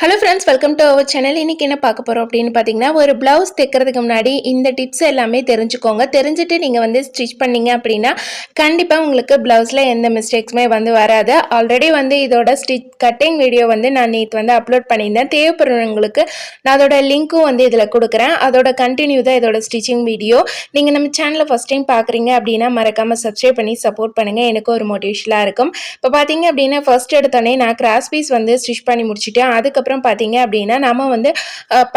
Hello friends welcome to our channel இன்றைக்கி என்ன பார்க்க போகிறோம் அப்படின்னு பார்த்தீங்கன்னா ஒரு ப்ளவுஸ் தைக்கிறதுக்கு முன்னாடி இந்த டிப்ஸ் எல்லாமே தெரிஞ்சுக்கோங்க. தெரிஞ்சுட்டு நீங்கள் வந்து ஸ்டிச் பண்ணீங்க அப்படின்னா கண்டிப்பாக உங்களுக்கு ப்ளவுஸில் எந்த மிஸ்டேக்ஸுமே வந்து வராது. ஆல்ரெடி வந்து இதோட ஸ்டிச் கட்டிங் வீடியோ வந்து நான் நேற்று வந்து அப்லோட் பண்ணியிருந்தேன். தேவைப்படுறவங்களுக்கு நான் அதோட லிங்க்கும் வந்து இதில் கொடுக்குறேன். அதோட கண்டினியூ தான் இதோட ஸ்டிச்சிங் வீடியோ நீங்கள் நம்ம சேனலை ஃபஸ்ட் டைம் பார்க்குறீங்க அப்படின்னா மறக்காமல் சப்ஸ்கிரைப் பண்ணி சப்போர்ட் பண்ணுங்கள் எனக்கு ஒரு மோட்டிவேஷனாக இருக்கும். இப்போ பார்த்தீங்க அப்படின்னா ஃபர்ஸ்ட் எடுத்தோடனே நான் கிராஸ் பீஸ் வந்து ஸ்டிச் பண்ணி முடிச்சுட்டேன். அதுக்கப்புறம் அதுக்கப்புறம் பார்த்தீங்க அப்படின்னா நம்ம வந்து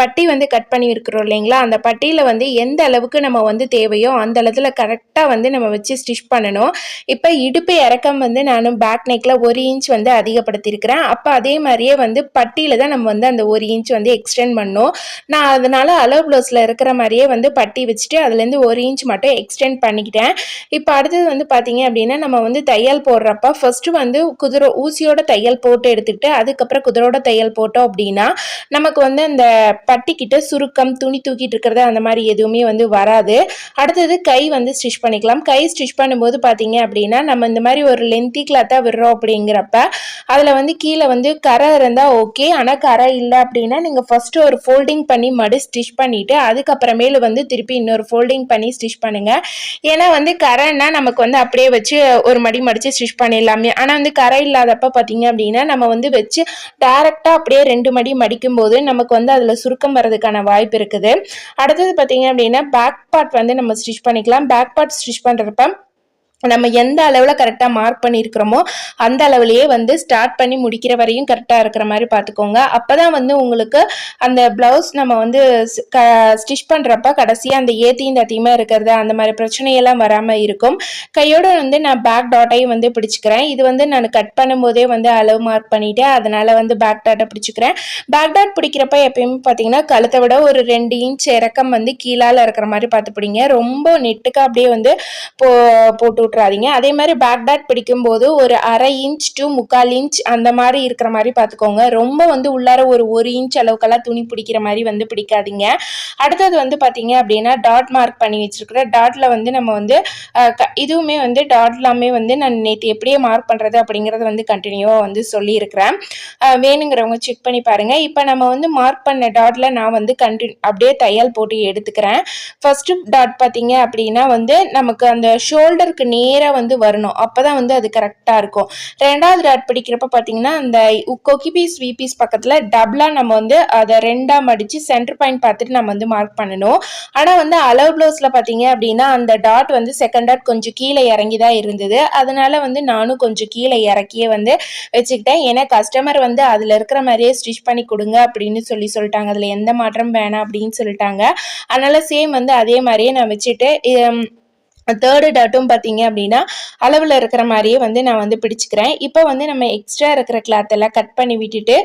பட்டி வந்து கட் பண்ணி இருக்கிறோம் இல்லைங்களா? அந்த பட்டியில் வந்து எந்த அளவுக்கு நம்ம வந்து தேவையோ அந்த அளவில் கரெக்டாக வந்து நம்ம வச்சு ஸ்டிச் பண்ணணும். இப்போ இடுப்பு இறக்கம் வந்து நான் பேக் நெக்கில் ஒரு இன்ச் வந்து அதிகப்படுத்தியிருக்கிறேன். அப்போ அதே மாதிரியே வந்து பட்டியில் தான் நம்ம வந்து அந்த ஒரு இன்ச் வந்து எக்ஸ்டெண்ட் பண்ணோம் நான் அதனால் அளவு ப்ளவுஸில் இருக்கிற மாதிரியே வந்து பட்டி வச்சுட்டு அதுலேருந்து ஒரு இன்ச் மட்டும் எக்ஸ்டெண்ட் பண்ணிக்கிட்டேன். இப்போ அடுத்தது வந்து பார்த்தீங்க அப்படின்னா நம்ம வந்து தையல் போடுறப்ப ஃபஸ்ட்டு வந்து குதிரை ஊசியோட தையல் போட்டு எடுத்துக்கிட்டு அதுக்கப்புறம் குதிரோட தையல் போட்டோம். போட்டோம் அப்படின்னா நமக்கு வந்து அந்த பட்டிக்கிட்ட சுருக்கம் துணி தூக்கிட்டு இருக்கிறது அந்த மாதிரி எதுவுமே வந்து வராது. அடுத்தது கை வந்து ஸ்டிச் பண்ணிக்கலாம். கை ஸ்டிச் பண்ணும்போது பார்த்தீங்க அப்படின்னா நம்ம இந்த மாதிரி ஒரு லென்த்தி கிளாத்தாக விடுறோம் அப்படிங்கிறப்ப அதில் வந்து கீழே வந்து கரை இருந்தால் ஓகே ஆனால் கரை இல்லை அப்படின்னா நீங்கள் ஃபஸ்ட்டு ஒரு ஃபோல்டிங் பண்ணி மடு ஸ்டிச் பண்ணிவிட்டு அதுக்கப்புறமேலு வந்து திருப்பி இன்னொரு ஃபோல்டிங் பண்ணி ஸ்டிச் பண்ணுங்கள் ஏன்னா வந்து கரைன்னா நமக்கு வந்து அப்படியே வச்சு ஒரு மடி மடித்து ஸ்டிச் பண்ணிடலாமே. ஆனால் வந்து கரை இல்லாதப்ப பார்த்தீங்க அப்படின்னா நம்ம வந்து வச்சு டேரெக்டாக அப்படியே ரெண்டு மடி மடிக்கும் போது நமக்கு வந்து அதில் சுருக்கம் வர்றதுக்கான வாய்ப்பு இருக்குது. அடுத்தது பார்த்தீங்க அப்படின்னா பேக் பார்ட் வந்து நம்ம ஸ்டிச் பண்ணிக்கலாம். பேக் பார்ட் ஸ்டிச் பண்ணுறப்ப நம்ம எந்த அளவில் கரெக்டாக மார்க் பண்ணியிருக்கிறோமோ அந்த அளவுலேயே வந்து ஸ்டார்ட் பண்ணி முடிக்கிற வரையும் கரெக்டாக இருக்கிற மாதிரி பார்த்துக்கோங்க. அப்போ தான் வந்து உங்களுக்கு அந்த ப்ளவுஸ் நம்ம வந்து க ஸ்டிச் பண்ணுறப்ப கடைசியாக அந்த ஏத்தியும் தத்தியுமா இருக்கிறது அந்த மாதிரி பிரச்சனையெல்லாம் வராமல் இருக்கும். கையோடு வந்து நான் பேக் டாட்டையும் வந்து பிடிச்சிக்கிறேன். இது வந்து நான் கட் பண்ணும்போதே வந்து அளவு மார்க் பண்ணிவிட்டேன் அதனால் வந்து பேக் டாட்டை பிடிச்சிக்கிறேன். பேக் டாட் பிடிக்கிறப்ப எப்பயுமே பார்த்தீங்கன்னா கழுத்தை விட ஒரு ரெண்டு இன்ச் இறக்கம் வந்து கீழால் இருக்கிற மாதிரி பார்த்து பிடிங்க ரொம்ப நெட்டுக்கு அப்படியே வந்து போ போட்டு விட்றாதீங்க அதே மாதிரி பேக் டாட் பிடிக்கும்போது ஒரு அரை இன்ச் டு முக்கால் இன்ச் அந்த மாதிரி இருக்கிற மாதிரி பார்த்துக்கோங்க. ரொம்ப வந்து உள்ளார ஒரு ஒரு இன்ச் அளவுக்கெல்லாம் துணி பிடிக்கிற மாதிரி வந்து பிடிக்காதீங்க. அடுத்தது வந்து பார்த்தீங்க அப்படின்னா டாட் மார்க் பண்ணி வச்சிருக்கிற டாட்ல வந்து நம்ம வந்து இதுவுமே வந்து டாட் எல்லாமே வந்து நான் நேற்று எப்படியே மார்க் பண்ணுறது அப்படிங்கிறத வந்து கண்டினியூவாக வந்து சொல்லியிருக்கிறேன். வேணுங்கிறவங்க செக் பண்ணி பாருங்கள் இப்போ நம்ம வந்து மார்க் பண்ண டாட்ல நான் வந்து கண்டினியூ அப்படியே தையல் போட்டு எடுத்துக்கிறேன். ஃபர்ஸ்ட் டாட் பார்த்தீங்க அப்படின்னா வந்து நமக்கு அந்த ஷோல்டருக்கு நேராக வந்து வரணும். அப்போ தான் வந்து அது கரெக்டாக இருக்கும். ரெண்டாவது டாட் பிடிக்கிறப்ப பார்த்தீங்கன்னா அந்த கொக்கி பீஸ் வி பீஸ் பக்கத்தில் டபுளாக நம்ம வந்து அதை ரெண்டாக மடித்து சென்டர் பாயிண்ட் பார்த்துட்டு நம்ம வந்து மார்க் பண்ணணும். ஆனால் வந்து அளவு ப்ளவுஸில் பார்த்தீங்க அப்படின்னா அந்த டாட் வந்து செகண்ட் டாட் கொஞ்சம் கீழே இறங்கி தான் இருந்தது. அதனால் வந்து நானும் கொஞ்சம் கீழே இறக்கியே வந்து வச்சுக்கிட்டேன். ஏன்னா கஸ்டமர் வந்து அதில் இருக்கிற மாதிரியே ஸ்டிச் பண்ணி கொடுங்க அப்படின்னு சொல்லி சொல்லிட்டாங்க. அதில் எந்த மாற்றம் வேணாம் அப்படின்னு சொல்லிட்டாங்க. அதனால் சேம் வந்து அதே மாதிரியே நான் வச்சுட்டு தேர்டு டாட்டும் பார்த்தீங்க அப்படின்னா அளவில் இருக்கிற மாதிரியே வந்து நான் வந்து பிடிச்சிக்கிறேன். இப்போ வந்து நம்ம எக்ஸ்ட்ரா இருக்கிற கிளாத் எல்லாம் கட் பண்ணி விட்டுட்டு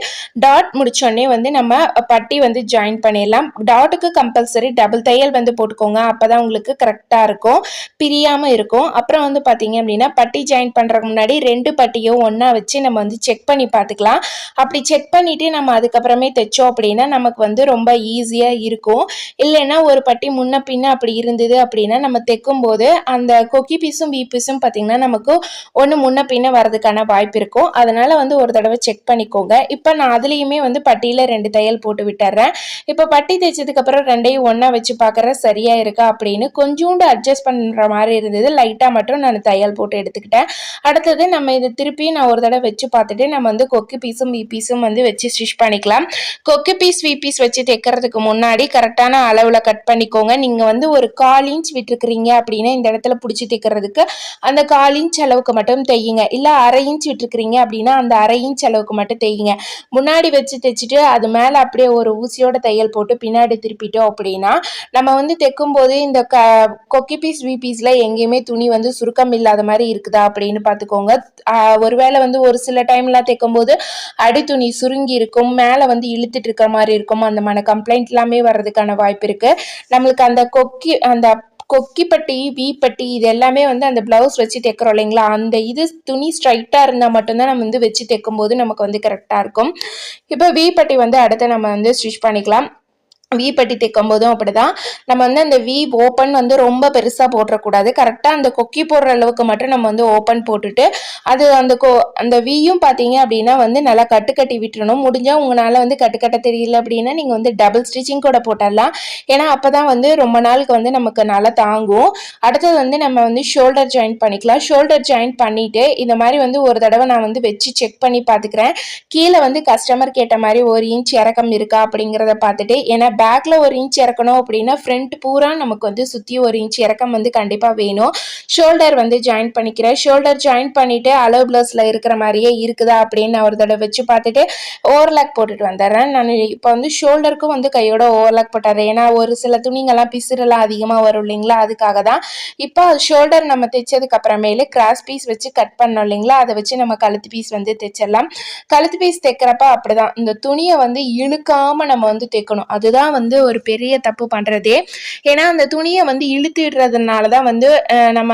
டாட் முடிச்சோடனே வந்து நம்ம பட்டி வந்து ஜாயின் பண்ணிடலாம். டாட்டுக்கு கம்பல்சரி டபுள் தையல் வந்து போட்டுக்கோங்க. அப்போ தான் உங்களுக்கு கரெக்டாக இருக்கும். பிரியாமல் இருக்கும். அப்புறம் வந்து பார்த்தீங்க அப்படின்னா பட்டி ஜாயின் பண்ணுறதுக்கு முன்னாடி ரெண்டு பட்டியும் ஒன்றா வச்சு நம்ம வந்து செக் பண்ணி பார்த்துக்கலாம் அப்படி செக் பண்ணிவிட்டு நம்ம அதுக்கப்புறமே தைச்சோம் அப்படின்னா நமக்கு வந்து ரொம்ப ஈஸியாக இருக்கும். இல்லைன்னா ஒரு பட்டி முன்ன பின்ன அப்படி இருந்தது அப்படின்னா நம்ம தைக்கும் போது அந்த கொக்கி பீஸும் பி பீஸும் பார்த்தீங்கன்னா நமக்கு ஒன்று முன்ன பின்ன வரதுக்கான வாய்ப்பு இருக்கும். அதனால் வந்து ஒரு தடவை செக் பண்ணிக்கோங்க. இப்போ நான் அதுலேயுமே வந்து பட்டியில் ரெண்டு தையல் போட்டு விட்டுறேன். இப்போ பட்டி தைச்சதுக்கப்புறம் ரெண்டையும் ஒன்றா வச்சு பார்க்குற சரியாக இருக்கா அப்படின்னு கொஞ்சோண்டு அட்ஜஸ்ட் பண்ணுற மாதிரி இருந்தது. லைட்டாக மட்டும் நான் தையல் போட்டு எடுத்துக்கிட்டேன். அடுத்தது நம்ம இதை திருப்பி நான் ஒரு தடவை வச்சு பார்த்துட்டு நம்ம வந்து கொக்கி பீஸும் வி பீஸும் வந்து வச்சு ஸ்டிச் பண்ணிக்கலாம். கொக்கி பீஸ் வி பீஸ் வச்சு தைக்கிறதுக்கு முன்னாடி கரெக்டான அளவில் கட் பண்ணிக்கோங்க. நீங்கள் வந்து ஒரு கால் இன்ச் விட்டுருக்குறீங்க அப்படின்னா இந்த இடத்துல பிடிச்சி தைக்கிறதுக்கு அந்த கால் இன்ச் அளவுக்கு மட்டும் தையுங்க இல்லை அரை இன்ச் விட்டுருக்குறீங்க அப்படின்னா அந்த அரை இன்ச் அளவுக்கு மட்டும் தையுங்க முன்னாடி வச்சு தைச்சிட்டு அது மேலே அப்படியே ஒரு ஊசியோட தையல் போட்டு பின்னாடி திருப்பிட்டோம் அப்படின்னா நம்ம வந்து தைக்கும் போது இந்த க கொக்கி பீஸ் வி பீஸில் எங்கேயுமே துணி வந்து சுருக்கம் இல்லாத மாதிரி இருக்குதா அப்படின்னு பார்த்துக்கோங்க. ஒருவேளை வந்து ஒரு சில டைம்லாம் தைக்கும் போது அடி துணி சுருங்கி இருக்கும் மேலே வந்து இழுத்துட்டு இருக்கிற மாதிரி இருக்கும். அந்த மாதிரி கம்ப்ளைண்ட் எல்லாமே வர்றதுக்கான வாய்ப்பு இருக்குது நம்மளுக்கு அந்த கொக்கி அந்த கொக்கிப்பட்டி வீப்பட்டி இது எல்லாமே வந்து அந்த ப்ளவுஸ் வச்சு தைக்கிறோம் இல்லைங்களா? அந்த இது துணி ஸ்ட்ரைட்டாக இருந்தால் மட்டும்தான் நம்ம வந்து வச்சு தைக்கும் போது நமக்கு வந்து கரெக்டாக இருக்கும். இப்போ வீப்பட்டி வந்து அடுத்து நம்ம வந்து ஸ்டிச் பண்ணிக்கலாம். வி பட்டி தைக்கும் போதும் அப்படிதான். நம்ம வந்து அந்த வி ஓப்பன் வந்து ரொம்ப பெருசாக போட்டுறக்கூடாது. கரெக்டாக அந்த கொக்கி போடுற அளவுக்கு மட்டும் நம்ம வந்து ஓப்பன் போட்டுட்டு அது அந்த கோ அந்த வியும் பார்த்தீங்க அப்படின்னா வந்து நல்லா கட்டுக்கட்டி விட்டுறணும். முடிஞ்சால் உங்களால் வந்து கட்டுக்கட்ட தெரியல அப்படின்னா நீங்கள் வந்து டபுள் ஸ்டிச்சிங் கூட போட்டுடலாம். ஏன்னா அப்போ தான் வந்து ரொம்ப நாளுக்கு வந்து நமக்கு நல்லா தாங்கும். அடுத்தது வந்து நம்ம வந்து ஷோல்டர் ஜாயின் பண்ணிக்கலாம். ஷோல்டர் ஜாயின் பண்ணிவிட்டு இந்த மாதிரி வந்து ஒரு தடவை நான் வந்து வச்சு செக் பண்ணி பார்த்துக்கிறேன் கீழே வந்து கஸ்டமர் கேட்ட மாதிரி ஒரு இன்ச் இறக்கம் இருக்கா அப்படிங்கிறத பார்த்துட்டு ஏன்னா பேக்கில் ஒரு இன்ச் இறக்கணும் அப்படின்னா ஃப்ரண்ட் பூரா நமக்கு வந்து சுற்றி ஒரு இன்ச் இறக்கம் வந்து கண்டிப்பாக வேணும். ஷோல்டர் வந்து ஜாயின் பண்ணிக்கிறேன். ஷோல்டர் ஜாயின் பண்ணிவிட்டு அளவு ப்ளவுஸில் இருக்கிற மாதிரியே இருக்குதா அப்படின்னு நான் ஒரு தடவை வச்சு பார்த்துட்டு ஓவர்லாக் போட்டுட்டு வந்துடுறேன் நான் இப்போ வந்து ஷோல்டருக்கும் வந்து கையோட ஓவர்லாக் போட்டுறேன் ஏன்னா ஒரு சில துணிங்கெல்லாம் பிசுறெல்லாம் அதிகமாக வரும் இல்லைங்களா? அதுக்காக தான். இப்போ ஷோல்டர் நம்ம தைச்சதுக்கு அப்புறமேலு கிராஸ் பீஸ் வச்சு கட் பண்ணோம் இல்லைங்களா? அதை வச்சு நம்ம கழுத்து பீஸ் வந்து தைச்சிடலாம். கழுத்து பீஸ் தைக்கிறப்ப அப்படிதான். இந்த துணியை வந்து இழுக்காம நம்ம வந்து தைக்கணும். அதுதான் வந்து ஒரு பெரிய தப்பு பண்ணுறதே ஏன்னா அந்த துணியை வந்து இழுத்துடுறதுனால தான் வந்து நம்ம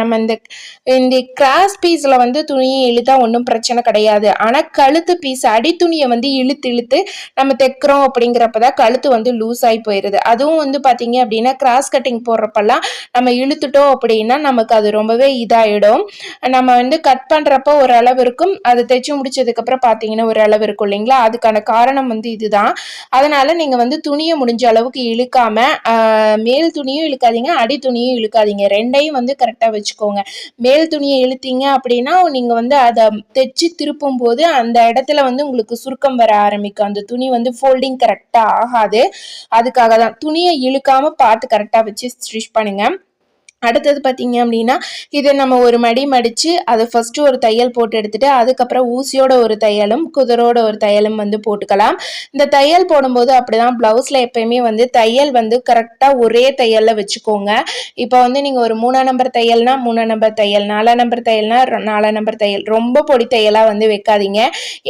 நம்ம இந்த இந்த கிராஸ் பீஸில் வந்து துணி இழுத்தா ஒன்றும் பிரச்சனை கிடையாது. ஆனால் கழுத்து பீஸ் அடித்துணியை வந்து இழுத்து இழுத்து நம்ம தைக்கிறோம் அப்படிங்கிறப்ப தான் கழுத்து வந்து லூஸ் ஆகி போயிடுது அதுவும் வந்து பார்த்தீங்க அப்படின்னா கிராஸ் கட்டிங் போடுறப்பெல்லாம் நம்ம இழுத்துட்டோம் அப்படின்னா நமக்கு அது ரொம்பவே இதாகிடும் நம்ம வந்து கட் பண்ணுறப்ப ஒரு அளவு இருக்கும். அது தைச்சு முடிச்சதுக்கப்புறம் பார்த்தீங்கன்னா ஒரு அளவு இருக்கும் இல்லைங்களா? அதுக்கான காரணம் வந்து இதுதான். அதனால் நீங்கள் வந்து துணியை முடிஞ்ச அளவுக்கு இழுக்காமல் மேல் துணியும் இழுக்காதீங்க அடி துணியும் இழுக்காதீங்க. ரெண்டையும் வந்து கரெக்டாக வச்சுக்கோங்க. மேல் துணியை இழுத்தீங்க அப்படின்னா நீங்கள் வந்து அதை தைச்சு திருப்பும் போது அந்த இடத்துல வந்து உங்களுக்கு சுருக்கம் வர ஆரம்பிக்கும். அந்த துணி வந்து ஃபோல்டிங் கரெக்டாக ஆகாது. அதுக்காக தான் துணியை இழுக்காம பார்த்து கரெக்டாக வச்சு ஸ்டிச் பண்ணுங்க. அடுத்தது பார்த்தீங்க அப்படின்னா இதை நம்ம ஒரு மடி மடித்து அதை ஃபஸ்ட்டு ஒரு தையல் போட்டு எடுத்துகிட்டு அதுக்கப்புறம் ஊசியோட ஒரு தையலும் குதிரோட ஒரு தையலும் வந்து போட்டுக்கலாம். இந்த தையல் போடும்போது அப்படி தான் ப்ளவுஸில் எப்பயுமே வந்து தையல் வந்து கரெக்டாக ஒரே தையலில் வச்சுக்கோங்க. இப்போ வந்து நீங்கள் ஒரு மூணாம் நம்பர் தையல்னால் மூணாம் நம்பர் தையல் நாலாம் நம்பர் தையல்னால் நாலாம் நம்பர் தையல் ரொம்ப பொடி தையலாக வந்து வைக்காதீங்க.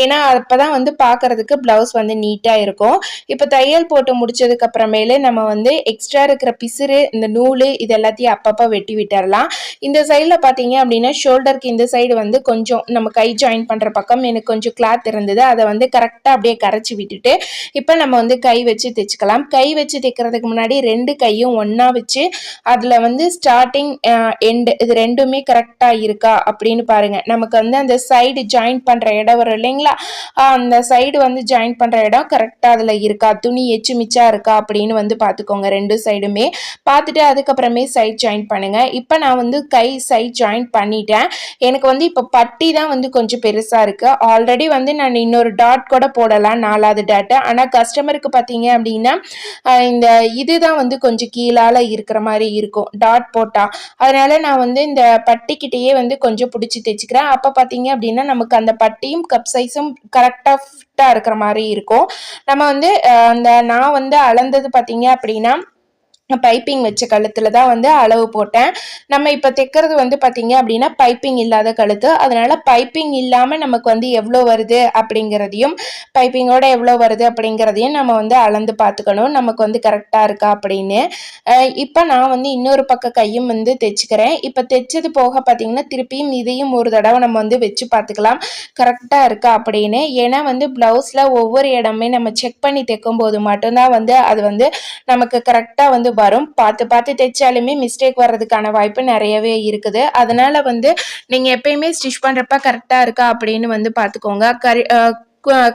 ஏன்னா அப்போ தான் வந்து பார்க்கறதுக்கு ப்ளவுஸ் வந்து நீட்டாக இருக்கும். இப்போ தையல் போட்டு முடிச்சதுக்கப்புறமேலு நம்ம வந்து எக்ஸ்ட்ரா இருக்கிற பிசுறு இந்த நூல் இது எல்லாத்தையும் அப்பப்போ வெட்டி விட்டுறலாம் இந்த சைடில் பார்த்தீங்க அப்படின்னா ஷோல்டருக்கு இந்த சைடு வந்து கொஞ்சம் நம்ம கை ஜாயின் பண்ணுற பக்கம் எனக்கு கொஞ்சம் கிளாத் இருந்தது. அதை வந்து கரெக்டாக அப்படியே கரைச்சி விட்டுட்டு இப்போ நம்ம வந்து கை வச்சு தைச்சிக்கலாம். கை வச்சு தைக்கிறதுக்கு முன்னாடி ரெண்டு கையும் ஒன்றா வச்சு அதில் வந்து ஸ்டார்டிங் எண்டு இது ரெண்டுமே கரெக்டாக இருக்கா அப்படின்னு பாருங்கள் நமக்கு வந்து அந்த சைடு ஜாயின் பண்ணுற இடம் வரும் இல்லைங்களா? அந்த சைடு வந்து ஜாயின் பண்ணுற இடம் கரெக்டாக அதில் இருக்கா? துணி எச்சு மிச்சா இருக்கா அப்படின்னு வந்து பார்த்துக்கோங்க ரெண்டு சைடுமே பார்த்துட்டு அதுக்கப்புறமே சைட் ஜாயின் பண்ணுங்க. இப்போ நான் வந்து கை சைட் ஜாயின் பண்ணிட்டேன். எனக்கு வந்து இப்போ பட்டி தான் வந்து கொஞ்சம் பெருசாக இருக்கு. ஆல்ரெடி வந்து நான் இன்னொரு டாட் கூட போடலாம் நாலாவது டாட்டு ஆனால் கஸ்டமருக்கு பார்த்தீங்க அப்படின்னா இந்த இதுதான் வந்து கொஞ்சம் கீழால இருக்கிற மாதிரி இருக்கும் டாட் போட்டா. அதனால நான் வந்து இந்த பட்டிக்கிட்டேயே வந்து கொஞ்சம் பிடிச்சி தைச்சிக்கிறேன் அப்போ பார்த்தீங்க அப்படின்னா நமக்கு அந்த பட்டியும் கப் சைஸும் கரெக்டாக ஃபிட்டாக இருக்கிற மாதிரி இருக்கும். நம்ம வந்து அந்த நான் வந்து அளந்தது பார்த்தீங்க அப்படின்னா பைப்பிங் வச்ச கழுத்தில் தான் வந்து அளவு போட்டேன். நம்ம இப்போ தைக்கிறது வந்து பார்த்தீங்க அப்படின்னா பைப்பிங் இல்லாத கழுத்து. அதனால் பைப்பிங் இல்லாமல் நமக்கு வந்து எவ்வளோ வருது அப்படிங்கிறதையும் பைப்பிங்கோட எவ்வளோ வருது அப்படிங்கிறதையும் நம்ம வந்து அளந்து பார்த்துக்கணும் நமக்கு வந்து கரெக்டாக இருக்கா அப்படின்னு. இப்போ நான் வந்து இன்னொரு பக்க கையும் வந்து தைச்சிக்கிறேன். இப்போ தைச்சது போக பார்த்தீங்கன்னா திருப்பியும் இதையும் ஒரு தடவை நம்ம வந்து வச்சு பார்த்துக்கலாம் கரெக்டாக இருக்கா அப்படின்னு. ஏன்னா வந்து ப்ளவுஸில் ஒவ்வொரு இடமே நம்ம செக் பண்ணி தைக்கும் போது மட்டும்தான் வந்து அது வந்து நமக்கு கரெக்டாக வந்து வரும். பார்த்து பார்த்து தைச்சாலுமே மிஸ்டேக் வர்றதுக்கான வாய்ப்பு நிறையவே இருக்குது. அதனால் வந்து நீங்கள் எப்பயுமே ஸ்டிச் பண்ணுறப்ப கரெக்டாக இருக்கா அப்படின்னு வந்து பார்த்துக்கோங்க. கரி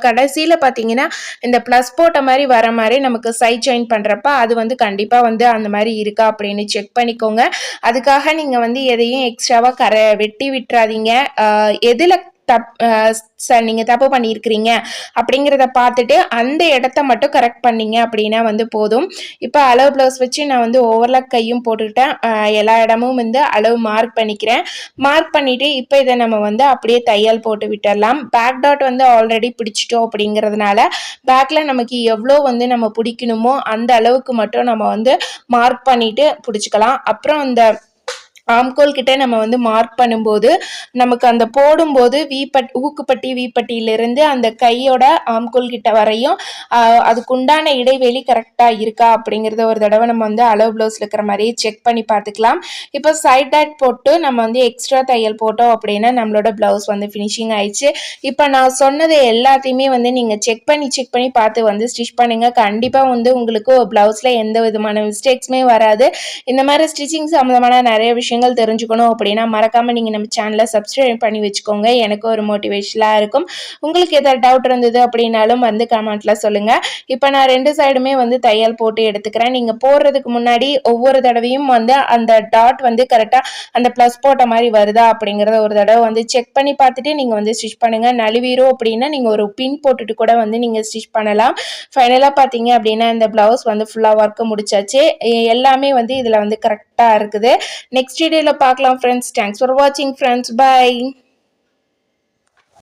கடைசியில் பார்த்தீங்கன்னா இந்த ப்ளஸ் போட்ட மாதிரி வர மாதிரி நமக்கு சைட் ஜாயின் பண்ணுறப்ப அது வந்து கண்டிப்பாக வந்து அந்த மாதிரி இருக்கா அப்படின்னு செக் பண்ணிக்கோங்க. அதுக்காக நீங்கள் வந்து எதையும் எக்ஸ்ட்ராவாக கர வெட்டி விட்டுறாதீங்க. எதில் தப் சார் நீங்கள் தப்பு பண்ணியிருக்கிறீங்க அப்படிங்கிறத பார்த்துட்டு அந்த இடத்த மட்டும் கரெக்ட் பண்ணீங்க அப்படின்னா வந்து போதும். இப்போ அளவு ப்ளவுஸ் வச்சு நான் வந்து ஓவர்லாக் கையும் போட்டுக்கிட்டேன். எல்லா இடமும் வந்து அளவு மார்க் பண்ணிக்கிறேன். மார்க் பண்ணிவிட்டு இப்போ இதை நம்ம வந்து அப்படியே தையல் போட்டு விட்டுடலாம். பேக் டாட் வந்து ஆல்ரெடி பிடிச்சிட்டோம் அப்படிங்கிறதுனால பேக்கில் நமக்கு எவ்வளோ வந்து நம்ம பிடிக்கணுமோ அந்த அளவுக்கு மட்டும் நம்ம வந்து மார்க் பண்ணிவிட்டு பிடிச்சிக்கலாம். அப்புறம் இந்த ஆம்கோல் கிட்டே நம்ம வந்து மார்க் பண்ணும்போது நமக்கு அந்த போடும்போது வீப்பட் ஊக்குப்பட்டி வீப்பட்டியிலிருந்து அந்த கையோட ஆம்கோல் கிட்ட வரையும் அதுக்குண்டான இடைவெளி கரெக்டாக இருக்கா அப்படிங்கிறத ஒரு தடவை நம்ம வந்து அளவு ப்ளவுஸில் இருக்கிற மாதிரி செக் பண்ணி பார்த்துக்கலாம். இப்போ சைட் டேட் போட்டு நம்ம வந்து எக்ஸ்ட்ரா தையல் போட்டோம் அப்படின்னா நம்மளோட ப்ளவுஸ் வந்து ஃபினிஷிங் ஆயிடுச்சு. இப்போ நான் சொன்னது எல்லாத்தையுமே வந்து நீங்கள் செக் பண்ணி செக் பண்ணி பார்த்து வந்து ஸ்டிச் பண்ணுங்கள் கண்டிப்பாக வந்து உங்களுக்கு ப்ளவுஸில் எந்த விதமான மிஸ்டேக்ஸுமே வராது. இந்த மாதிரி ஸ்டிச்சிங் சம்மந்தமான நிறைய விஷயம் விஷயங்கள் தெரிஞ்சுக்கணும் அப்படின்னா மறக்காமல் நீங்கள் நம்ம சேனலை சப்ஸ்கிரைப் பண்ணி வச்சுக்கோங்க. எனக்கு ஒரு மோட்டிவேஷனாக இருக்கும். உங்களுக்கு எதாவது டவுட் இருந்தது அப்படின்னாலும் வந்து கமெண்ட்டில் சொல்லுங்கள் இப்போ நான் ரெண்டு சைடுமே வந்து தையல் போட்டு எடுத்துக்கிறேன். நீங்கள் போடுறதுக்கு முன்னாடி ஒவ்வொரு தடவையும் வந்து அந்த டாட் வந்து கரெக்டாக அந்த ப்ளஸ் போட்ட மாதிரி வருதா அப்படிங்கிறத ஒரு தடவை வந்து செக் பண்ணி பார்த்துட்டு நீங்கள் வந்து ஸ்டிச் பண்ணுங்கள் நழுவீரும் அப்படின்னா நீங்கள் ஒரு பின் போட்டுட்டு கூட வந்து நீங்கள் ஸ்டிச் பண்ணலாம். ஃபைனலாக பார்த்தீங்க அப்படின்னா இந்த ப்ளவுஸ் வந்து ஃபுல்லாக ஒர்க்கு முடிச்சாச்சு. எல்லாமே வந்து இதில் வந்து கரெக்டாக இருக்குது. Next வீடியோவில் பார்க்கலாம் ஃப்ரெண்ட்ஸ் தேங்க்ஸ் ஃபார் வாட்சிங் ஃப்ரெண்ட்ஸ் பை